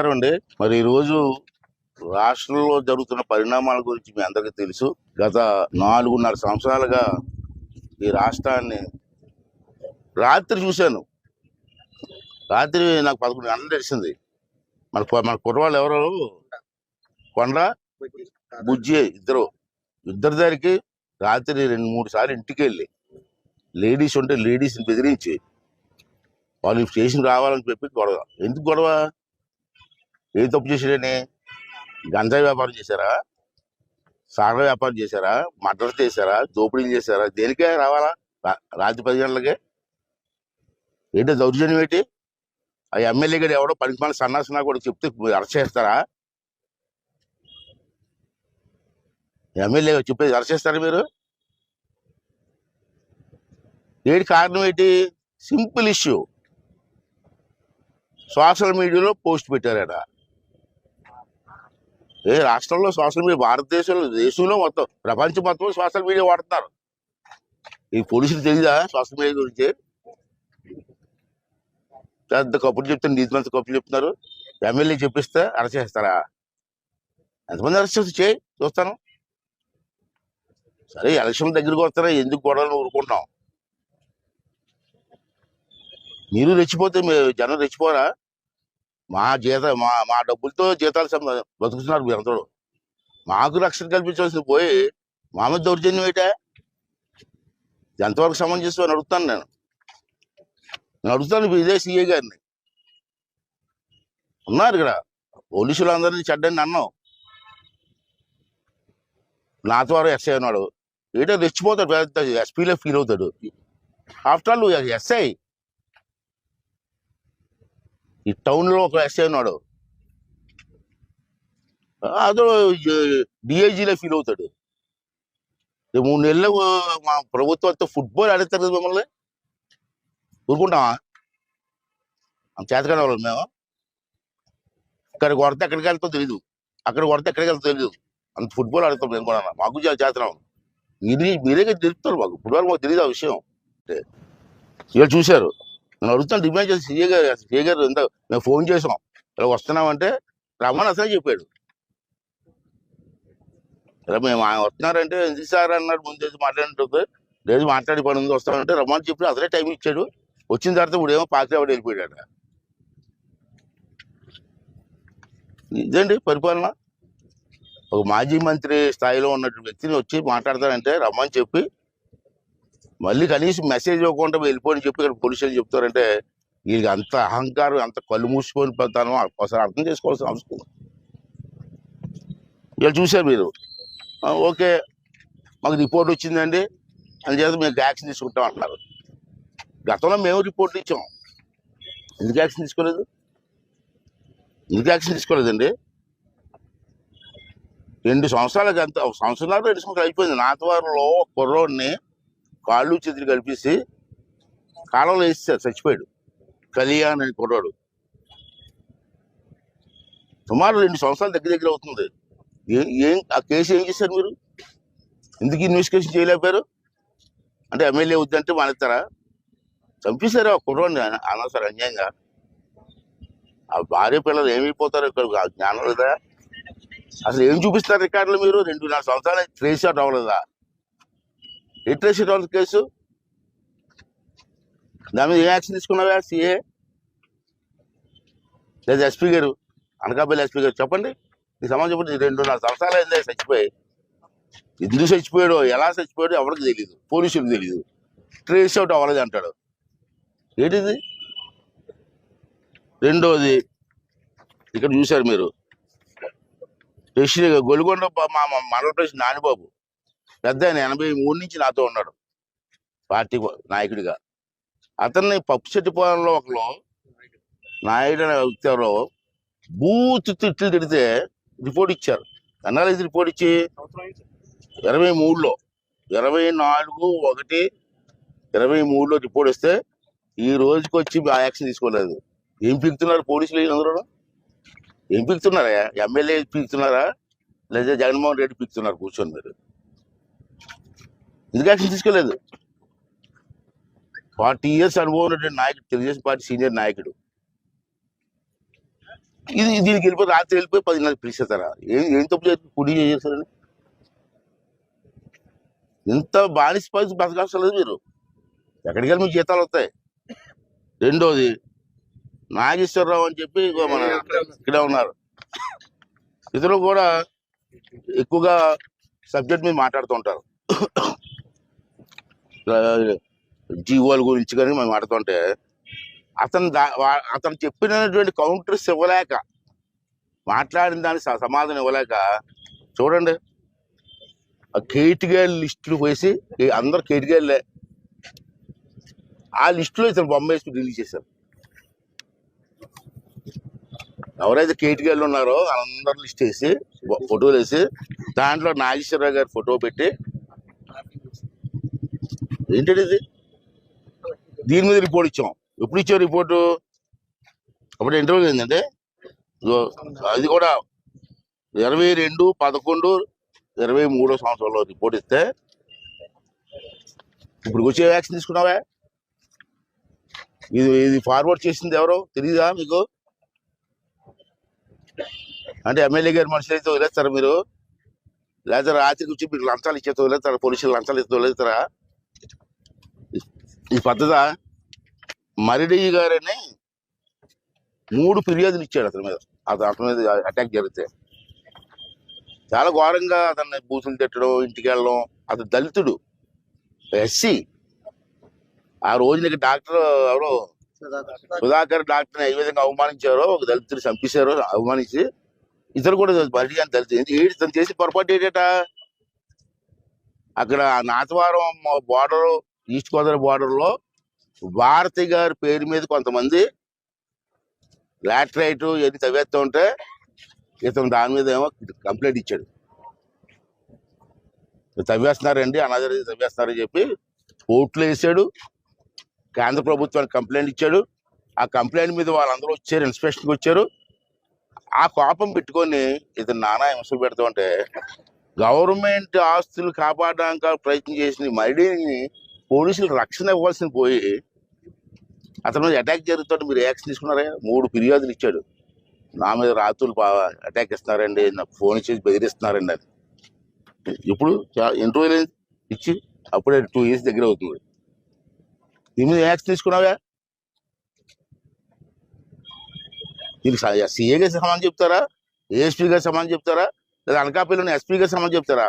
నమస్కారం అండి మరి ఈ రోజు రాష్ట్రంలో జరుగుతున్న పరిణామాల గురించి మీ అందరికీ తెలుసు. గత నాలుగున్నర సంవత్సరాలుగా ఈ రాష్ట్రాన్ని రాత్రి చూశాను. రాత్రి నాకు పదకొండు గంటలు తెలిసింది. మన మన కుర్రవాళ్ళు ఎవరు? కొండ బుజ్జి ఇద్దరు. ఇద్దరి దగ్గరికి రాత్రి రెండు మూడు సార్లు ఇంటికి వెళ్ళి లేడీస్ ఉంటే లేడీస్ని బెదిరించి వాళ్ళు స్టేషన్ రావాలని చెప్పి గొడవ. ఎందుకు గొడవ? ఏ తప్పు చేసాడని గంజాయి వ్యాపారం చేశారా? సాగర వ్యాపారం చేశారా? మటన్ చేశారా? దోపిడీలు చేశారా? దేనికే రావాలా? రా- రాత్రి పది గంటలకే? ఏంటో దౌర్జన్యం ఏంటి? ఆ ఎమ్మెల్యే గారు ఎవడో పనికి మన సన్నాసనా కూడా చెప్తే అరెస్ట్ చేస్తారా? ఎమ్మెల్యే చెప్పేది అరెస్ట్ చేస్తారా మీరు? ఏడు కారణం ఏంటి? Simple issue. సోషల్ మీడియాలో పోస్ట్ పెట్టారట. ఏ రాష్ట్రంలో సోషల్ మీడియా భారతదేశంలో దేశంలో మొత్తం ప్రపంచం మొత్తం సోషల్ మీడియా వాడుతున్నారు. ఈ పోలీసులు తెలియదా సోషల్ మీడియా గురించి? పెద్ద కప్పులు చెప్తారు నీతి మంత్రి కప్పులు చెప్తున్నారు? ఎమ్మెల్యే చెప్పిస్తే అరెస్ట్ చేస్తారా? ఎంతమంది అరెస్ట్ చేసి చేయి చూస్తాను. సరే ఎలక్షన్ దగ్గరికి వస్తారా? ఎందుకు గొడవలు ఊరుకుంటాం మీరు రెచ్చిపోతే జనం రెచ్చిపోరా? మా జీత మా మా డబ్బులతో జీతాలు బతుకుతున్నారు మీ అందరూ. మాకు రక్షణ కల్పించవలసింది పోయి మా మీద దౌర్జన్యం ఏంటా? ఎంతవరకు సమంజసం అని అడుగుతాను నేను. నేను అడుగుతాను ఇదే సీఏ గారిని. ఉన్నారు ఇక్కడ. పోలీసులు అందరినీ చెడ్డని అన్నావు. నాతో ఎస్ఐ ఉన్నాడు. ఏంటో రెచ్చిపోతాడు పెద్ద ఎస్పీలో ఫీల్ అవుతాడు. After all SI. ఈ టౌన్లో ఒక ఎస్ఐ ఉన్నాడు. అతడు డిఐజీలో ఫీల్ అవుతాడు. మూడు నెలలు మా ప్రభుత్వంతో ఫుట్బాల్ ఆడతారు కదా మిమ్మల్ని? ఊరుకుంటామా అంత చేతకాని వాళ్ళు మేము. ఇక్కడ కొడితే ఎక్కడికి వెళ్తాం తెలీదు. అక్కడ కొడితే ఎక్కడికి వెళ్తాం తెలీదు. అంత ఫుట్బాల్ ఆడతాం మేము కూడా. మాకు చేతనం. మీరే మీరే తెలుపుతారు మాకు. ఫుట్బాల్ మాకు తెలియదు ఆ విషయం. వీళ్ళు చూశారు. నేను అడుగుతాను డిమాండ్ చేసి సీఏ గారు సీఏ గారు ఎంత మేము ఫోన్ చేసాం ఇలా వస్తున్నామంటే రమ్మని అసలే చెప్పాడు. ఇలా మేము ఆయన వస్తున్నారంటే ఎందుకు సార్ అన్నాడు ముందు మాట్లాడుతుంది లేదు మాట్లాడి పని ఉంది వస్తామంటే రమ్మని చెప్పి అసలే టైం ఇచ్చాడు. వచ్చిన తర్వాత ఇప్పుడు ఏమో పాకిరావాడు వెళ్ళిపోయాడు ఇదండి పరిపాలన? ఒక మాజీ మంత్రి స్థాయిలో ఉన్నటువంటి వ్యక్తిని వచ్చి మాట్లాడతానంటే రమ్మని చెప్పి మళ్ళీ కనీసం మెసేజ్ ఇవ్వకుండా వెళ్ళిపోని చెప్పి ఇక్కడ పోలీసులు చెప్తారంటే వీళ్ళకి అంత అహంకారం అంత కళ్ళు మూసుకొని పోతాను ఒకసారి అర్థం చేసుకోవాల్సిన అవసరం వీళ్ళు చూశారు మీరు. ఓకే మాకు రిపోర్ట్ వచ్చిందండి. అందుచేత మేము యాక్షన్ తీసుకుంటాం అంటున్నారు. గతంలో మేము రిపోర్ట్ ఇచ్చాం. ఎందుకు యాక్షన్ తీసుకోలేదు? ఎందుకు యాక్షన్ తీసుకోలేదండి? రెండు సంవత్సరాలకు అంత సంవత్సరాలు రెండు సంవత్సరాలు అయిపోయింది. నాతవారిలో కుర్రోడిని కాళ్ళు చేతులు కలిపేసి కాలంలో వేస్తారు చచ్చిపోయాడు. కళ్యాణ్ అని కుర్రాడు. సుమారు రెండు సంవత్సరాలు దగ్గర దగ్గర అవుతుంది. ఏం ఆ కేసు ఏం చేశారు మీరు? ఎందుకు ఇన్వెస్టిగేషన్ చేయలేకపోయారు? అంటే ఎమ్మెల్యే వద్దంటే మానేస్తారా? చంపేశారు ఆ కుర్రాన్ని? అనవసరం అన్యాయంగా. ఆ భార్య పిల్లలు ఏమైపోతారు ఇక్కడ? ఆ జ్ఞానం లేదా? అసలు ఏం చూపిస్తారు రికార్డులు మీరు? రెండు నాలుగు సంవత్సరాలు ట్రేస్ అవుట్ అవ్వలేదా లిటరసీ కేసు. దాని మీద ఏ యాక్షన్ తీసుకున్నావా సిఏ? లేదా ఎస్పీ గారు అనకాపల్లి ఎస్పీ గారు చెప్పండి. ఈ సమాజం చెప్పండి. రెండు నాలుగు సంవత్సరాలు అయిందే చచ్చిపోయి. ఎందుకు చచ్చిపోయాడో ఎలా చచ్చిపోయాడో ఎవరికి తెలియదు పోలీసులకు తెలియదు ట్రేస్ అవుట్ అవ్వలేదు అంటాడు. ఏంటిది? రెండోది ఇక్కడ చూశారు మీరు. ప్రెసిడెంట్ గొలుగొండ మా మా మండల ప్రెసిడెంట్ నానిబాబు. పెద్ద ఆయన ఎనభై మూడు నుంచి నాతో ఉన్నాడు. పార్టీ నాయకుడిగా. అతన్ని పప్పు చెట్టుపాలెంలో ఒకరు నాయుడు అనే వ్యక్తి ఎవరో బూత్ తిట్లు తిడితే రిపోర్ట్ ఇచ్చారు. ఎన్నాళ్ళు రిపోర్ట్ ఇచ్చి? ఇరవై మూడులో. ఇరవై నాలుగు ఒకటి ఇరవై మూడులో రిపోర్ట్ ఇస్తే ఈ రోజుకి వచ్చి యాక్షన్ తీసుకోలేదు. ఏం పీకుతున్నారు పోలీసులు అందరూ? ఏం పీకుతున్నారా ఎమ్మెల్యే పీకుతున్నారా లేదా జగన్మోహన్ రెడ్డి పీకుతున్నారు కూర్చొని మీరు? ఎందుకు యాక్షన్ తీసుకోలేదు? ఫార్టీ ఇయర్స్ అనుభవం ఉన్నటువంటి నాయకుడు తెలుగుదేశం పార్టీ సీనియర్ నాయకుడు. ఇది దీనికి వెళ్ళిపోయి రాత్రి వెళ్ళిపోయి పదిన్నర పిలిచేస్తారా? ఏం ఏం తప్పు చేసి కుడి చేస్తారని ఇంత బానిస పరిస్థితి బతకాల్సిన లేదు మీరు? ఎక్కడికి వెళ్ళి మీకు జీతాలు వస్తాయి? రెండోది నాగేశ్వరరావు అని చెప్పి మన ఇక్కడే ఉన్నారు. ఇతరులు కూడా ఎక్కువగా సబ్జెక్ట్ మీద మాట్లాడుతూ ఉంటారు. జీవోల గురించి కానీ మనం ఆడుతుంటే అతను దా- అతను చెప్పినటువంటి కౌంటర్స్ ఇవ్వలేక మాట్లాడిన దానికి సమాధానం ఇవ్వలేక చూడండి. ఆ కేటిగాళ్ళ లిస్టులు వేసి అందరు కేటిగాళ్ళే ఆ లిస్టులో ఇతను బొమ్మ వేసి రిలీజ్ చేశారు. ఎవరైతే కేటిగాళ్ళు ఉన్నారో అందరు లిస్ట్ వేసి ఫోటోలు వేసి దాంట్లో నాగేశ్వరరావు గారి ఫోటో పెట్టి ఏంటంటే ఇది? దీని మీద రిపోర్ట్ ఇచ్చాం. ఎప్పుడు ఇచ్చావు రిపోర్టు అప్పుడు ఇంటర్వ్యూ ఏంటంటే అది కూడా ఇరవై రెండు పదకొండు ఇరవై మూడో సంవత్సరంలో రిపోర్ట్ ఇస్తే ఇప్పుడు వచ్చే వ్యాక్సిన్ తీసుకున్నావా? ఇది ఇది ఫార్వర్డ్ చేసింది ఎవరో తెలియదా మీకు? అంటే ఎమ్మెల్యే గారి మనుషులు అయితే వదిలేస్తారా మీరు? లేదా రాత్రికి వచ్చి మీకు లంచాలు ఇచ్చేతో వదిలేస్తారా పోలీసులు లంచాలు ఇస్తే వదిలేస్తారా ఈ పద్ధత? మరిడి గారని మూడు ఫిర్యాదులు ఇచ్చాడు అతని మీద. అతను అతని మీద అటాక్ జరిగితే. చాలా ఘోరంగా అతన్ని బూసులు తిట్టడం ఇంటికి వెళ్ళడం. అతను దళితుడు. ఎస్సీ. ఆ రోజు నీకు డాక్టర్ ఎవరో? సుధాకర్ డాక్టర్ని ఏ విధంగా అవమానించారో ఒక దళితుడు చంపేశారో అవమానించి ఇతరు కూడా బయట అని దళితుడు. ఏంటి? ఏడు తను చేసి పొరపాటు ఏంటట? అక్కడ నాతవారం బార్డర్ ఈస్ట్ గోదావరి బార్డర్లో లో భారతి గారి పేరు మీద కొంతమంది లాటరైట్ ఎన్ని తవ్వేస్తూ ఉంటే ఇతను దాని మీద ఏమో కంప్లైంట్ ఇచ్చాడు. తవ్వేస్తున్నారండి అనాథరి తవ్వేస్తున్నారని చెప్పి కోర్టులో వేసాడు కేంద్ర ప్రభుత్వానికి కంప్లైంట్ ఇచ్చాడు. ఆ కంప్లైంట్ మీద వాళ్ళందరూ వచ్చారు ఇన్స్పెక్షన్కి వచ్చారు. ఆ కోపం పెట్టుకొని ఇతను నానా హింసలు పెడతా ఉంటే గవర్నమెంట్ ఆస్తులు కాపాడడానికి ప్రయత్నం చేసిన మరిడిని పోలీసులు రక్షణ ఇవ్వాల్సిన పోయి అతని మీద అటాక్ జరుగుతుంటే మీరు యాక్షన్ తీసుకున్నారా? మూడు ఫిర్యాదులు ఇచ్చాడు. నా మీద రాత్రులు అటాక్ ఇస్తున్నారండి నాకు ఫోన్ ఇచ్చేసి బెదిరిస్తున్నారండి అని. ఇప్పుడు ఎన్ని రోజులు ఇచ్చి అప్పుడే టూ ఇయర్స్ దగ్గర అవుతుంది. దీని మీద యాక్షన్ తీసుకున్నావా? దీనికి సీఏ గారి సమానం చెప్తారా? ఏఎస్పీ గారి సమానం చెప్తారా? లేదా అనకాపల్లిలోని ఎస్పీ గారి సమానం చెప్తారా?